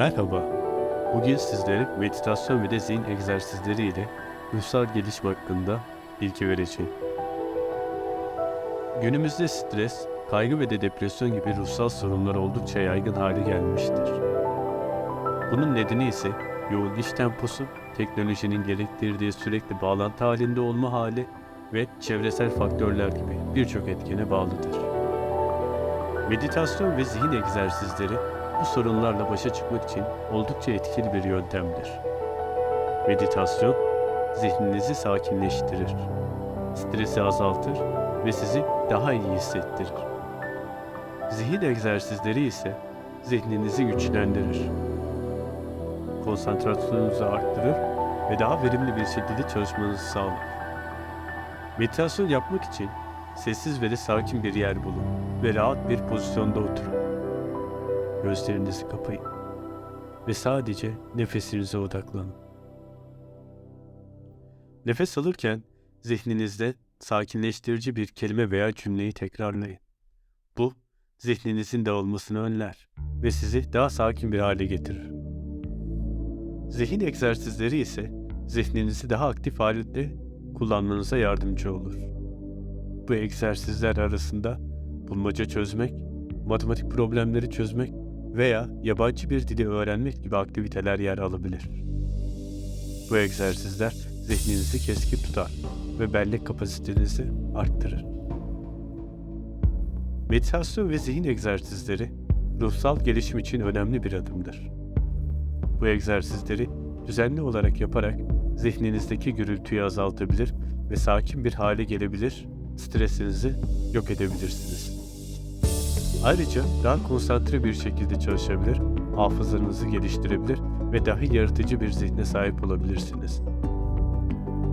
Merhaba. Bugün sizlere meditasyon ve de zihin egzersizleri ile ruhsal gelişim hakkında bilgi vereceğim. Günümüzde stres, kaygı ve de depresyon gibi ruhsal sorunlar oldukça yaygın hale gelmiştir. Bunun nedeni ise yoğun iş temposu, teknolojinin gerektirdiği sürekli bağlantı halinde olma hali ve çevresel faktörler gibi birçok etkene bağlıdır. Meditasyon ve zihin egzersizleri bu sorunlarla başa çıkmak için oldukça etkili bir yöntemdir. Meditasyon, zihninizi sakinleştirir, stresi azaltır ve sizi daha iyi hissettirir. Zihin egzersizleri ise zihninizi güçlendirir, konsantrasyonunuzu arttırır ve daha verimli bir şekilde çalışmanızı sağlar. Meditasyon yapmak için sessiz ve de sakin bir yer bulun ve rahat bir pozisyonda oturun. Gözlerinizi kapayın ve sadece nefesinize odaklanın. Nefes alırken zihninizde sakinleştirici bir kelime veya cümleyi tekrarlayın. Bu, zihninizin dağılmasını önler ve sizi daha sakin bir hale getirir. Zihin egzersizleri ise zihninizi daha aktif halde kullanmanıza yardımcı olur. Bu egzersizler arasında bulmaca çözmek, matematik problemleri çözmek veya yabancı bir dili öğrenmek gibi aktiviteler yer alabilir. Bu egzersizler zihninizi keskin tutar ve bellek kapasitenizi arttırır. Meditasyon ve zihin egzersizleri ruhsal gelişim için önemli bir adımdır. Bu egzersizleri düzenli olarak yaparak zihninizdeki gürültüyü azaltabilir ve sakin bir hale gelebilir, stresinizi yok edebilirsiniz. Ayrıca daha konsantre bir şekilde çalışabilir, hafızanızı geliştirebilir ve daha yaratıcı bir zihne sahip olabilirsiniz.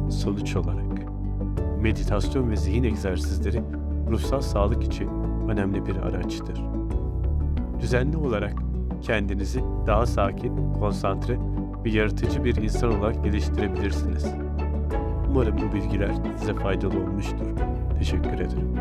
Sonuç olarak, meditasyon ve zihin egzersizleri ruhsal sağlık için önemli bir araçtır. Düzenli olarak kendinizi daha sakin, konsantre ve yaratıcı bir insan olarak geliştirebilirsiniz. Umarım bu bilgiler size faydalı olmuştur. Teşekkür ederim.